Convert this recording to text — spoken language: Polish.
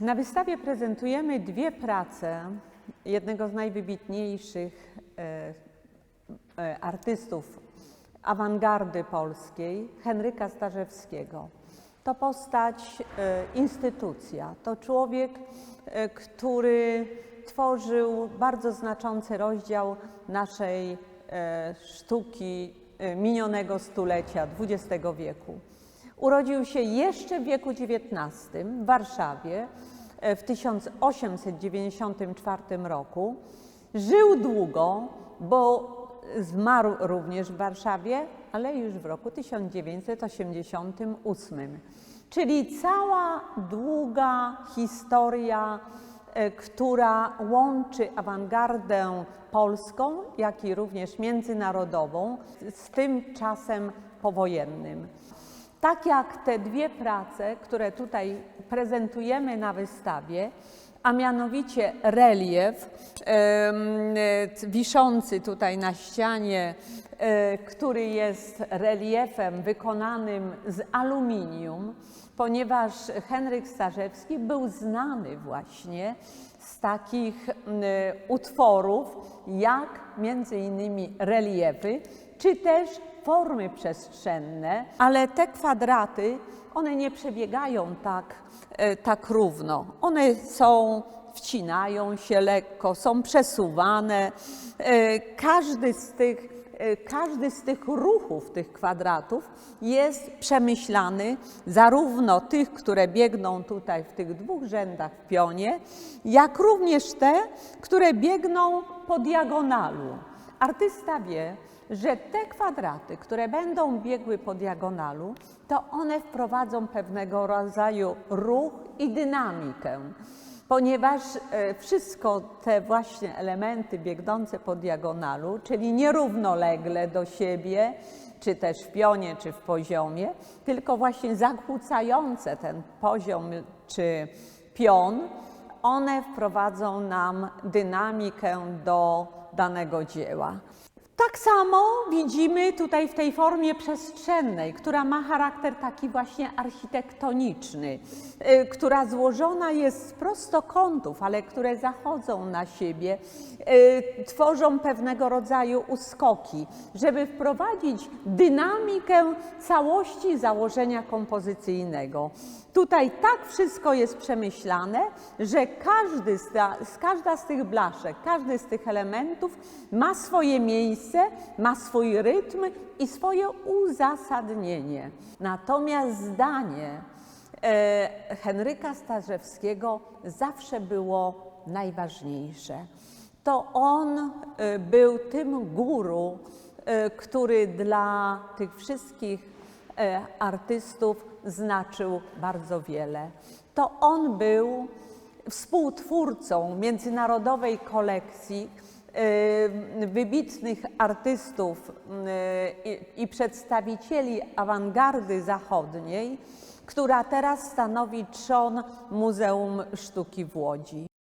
Na wystawie prezentujemy dwie prace jednego z najwybitniejszych e, e, artystów awangardy polskiej, Henryka Starzewskiego. To postać, e, instytucja, to człowiek, który tworzył bardzo znaczący rozdział naszej sztuki minionego stulecia XX wieku. Urodził się jeszcze w wieku XIX w Warszawie e, w 1894 roku. Żył długo, bo zmarł również w Warszawie, ale już w roku 1988. Czyli cała długa historia, e, która łączy awangardę polską, jak i również międzynarodową z tym czasem powojennym. Tak jak te dwie prace, które tutaj prezentujemy na wystawie, a mianowicie relief wiszący tutaj na ścianie, e, który jest reliefem wykonanym z aluminium, ponieważ Henryk Starzewski był znany właśnie z takich utworów, jak między innymi reliefy, czy też formy przestrzenne, ale te kwadraty, one nie przebiegają tak, e, tak równo. One są, wcinają się lekko, są przesuwane. E, Każdy z tych, e, każdy z tych ruchów tych kwadratów jest przemyślany, zarówno tych, które biegną tutaj w tych dwóch rzędach w pionie, jak również te, które biegną po diagonalu. Artysta wie, że te kwadraty, które będą biegły po diagonalu, to one wprowadzą pewnego rodzaju ruch i dynamikę, ponieważ e, wszystko te właśnie elementy biegnące po diagonalu, czyli nierównolegle do siebie, czy też w pionie, czy w poziomie, tylko właśnie zakłócające ten poziom czy pion, one wprowadzą nam dynamikę do danego dzieła. Tak samo widzimy tutaj w tej formie przestrzennej, która ma charakter taki właśnie architektoniczny, y, która złożona jest z prostokątów, ale które zachodzą na siebie, y, tworzą pewnego rodzaju uskoki, żeby wprowadzić dynamikę całości założenia kompozycyjnego. Tutaj tak wszystko jest przemyślane, że każdy z, ta, każda z tych blaszek, każdy z tych elementów ma swoje miejsce, ma swój rytm i swoje uzasadnienie. Natomiast zdanie e, Henryka Starzewskiego zawsze było najważniejsze. To on e, był tym guru, e, który dla tych wszystkich artystów znaczył bardzo wiele. To on był współtwórcą międzynarodowej kolekcji wybitnych artystów i- i przedstawicieli awangardy zachodniej, która teraz stanowi trzon Muzeum Sztuki w Łodzi.